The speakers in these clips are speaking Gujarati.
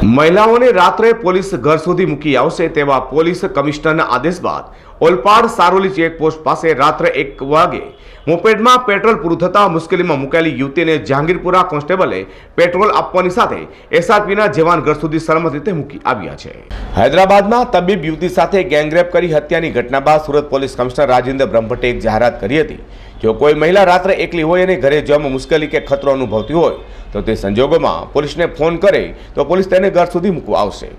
મહિલાઓને રાત્રે પોલીસ ઘર સુધી મૂકી આવશે તેવા પોલીસ કમિશનરના આદેશ બાદ ઓલપાડ સારોલી ચેકપોસ્ટ પાસે રાત્રે એક વાગે મોપેડમાં પેટ્રોલ પૂરું થતાં મુશ્કેલીમાં મુકાયેલી યુવતીને જહાંગીરપુરા કોન્સ્ટેબલે પેટ્રોલ આપવાની સાથે એસઆરપીના જવાન ઘર સુધી સલામત રીતે મૂકી આવ્યા છે. હૈદરાબાદમાં તબીબ યુવતી સાથે ગેંગરેપ કરી હત્યાની ઘટના બાદ સુરત પોલીસ કમિશનર રાજેન્દ્ર બ્રહ્મભટ્ટે એક જાહેરાત કરી હતી. જો કોઈ મહિલા રાત્રે એકલી હોય અને ઘરે જવામાં મુશ્કેલી કે ખતરો અનુભવતી હોય, તો તે સંજોગોમાં પોલીસને ફોન કરે તો પોલીસ તેને ઘર સુધી મૂકવા આવશે.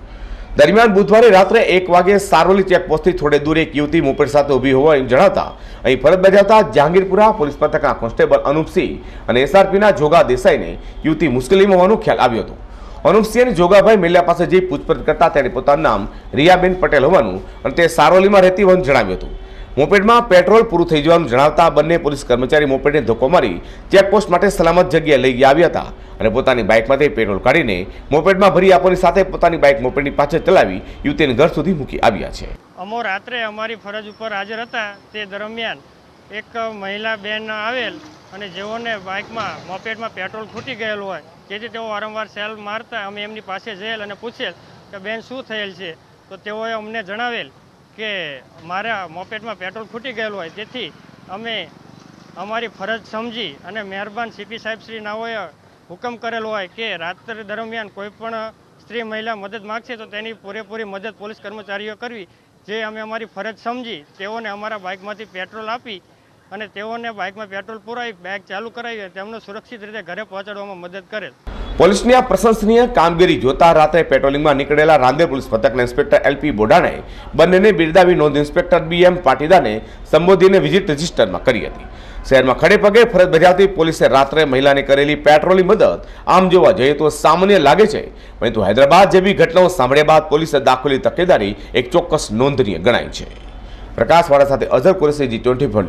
દરમિયાન બુધવારે રાત્રે એક વાગે સારોલી ચેકપોસ્ટથી થોડે દૂર એક યુવતી મોપેડ સાથે ઊભી હોવા એમ જણાવતા અહીં ફરજ બજાવતા જહાંગીરપુરા પોલીસ પથકના કોન્સ્ટેબલ અનુપસિંહ અને એસઆરપીના જોગા દેસાઈને યુવતી મુશ્કેલીમાં હોવાનું ખ્યાલ આવ્યો હતો. અનુપસિંહ અને જોગાભાઈ મેલ્યા પાસે જઈ પૂછપરછ કરતા તેણે પોતાનું નામ રિયાબેન પટેલ હોવાનું અને તે સારોલીમાં રહેતી હોવાનું જણાવ્યું હતું. મોપેડમાં પેટ્રોલ પૂરું થઈ જવાનું જણાવતા બંને પોલીસ કર્મચારી મોપેડને ધક્કો મારી ચેકપોસ્ટ માટે સલામત જગ્યાએ લઈ ગયા આવ્યા હતા અને પોતાની બાઇકમાંથી પેટ્રોલ કાઢીને મોપેડમાં ભરી આપવાની સાથે પોતાની બાઇક મોપેડની પાછળ ચલાવી યુવતીને ઘર સુધી મૂકી આવ્યા છે. અમો રાત્રે અમારી ફરજ ઉપર હાજર હતા તે દરમિયાન એક મહિલા બેન આવેલ અને જેઓને બાઇકમાં મોપેડમાં પેટ્રોલ ખૂટી ગયેલું હોય તેથી તેઓ વારંવાર સેલ મારતા અમે એમની પાસે જયેલ અને પૂછેલ કે બેન શું થયેલ છે તો તેઓએ અમને જણાવેલ કે મારા મોપેટમાં પેટ્રોલ ખૂટી ગયેલું હોય તેથી અમે અમારી ફરજ સમજી અને મહેરબાન સીપી સાહેબ શ્રી હુકમ કરેલો હોય કે રાત્રિ દરમિયાન કોઈ પણ સ્ત્રી મહિલા મદદ માગશે તો તેની પૂરેપૂરી મદદ પોલીસ કર્મચારીઓ કરવી. જે અમે અમારી ફરજ સમજી, તેઓને અમારા બાઇકમાંથી પેટ્રોલ આપી અને તેઓને બાઇકમાં પેટ્રોલ પુરાવી બાઇક ચાલુ કરાવી તેમને સુરક્ષિત રીતે ઘરે પહોંચાડવામાં મદદ કરેલ. પોલીસની આ પ્રશંસનીય કામગીરી જોતા રાત્રે પેટ્રોલિંગમાં નીકળેલા રાંદેર પોલીસ પથકના ઇન્સ્પેક્ટર એલપી બોડાને બંનેને બિરદાવી નોંધ ઇન્સ્પેક્ટર બી એમ પાટીદાને સંબોધીને વિઝિટ રજિસ્ટરમાં કરી હતી. શહેરમાં ખડે પગે ફરજ બજાવતી પોલીસે રાત્રે મહિલાને કરેલી પેટ્રોલની મદદ આમ જોવા જઈએ તો સામાન્ય લાગે છે. પરંતુ હૈદરાબાદ જેવી ઘટનાઓ સાંભળ્યા બાદ પોલીસે દાખવેલી તકેદારી એક ચોક્કસ નોંધનીય ગણાય છે. પ્રકાશવાળા સાથે Azhar Qureshi G twenty four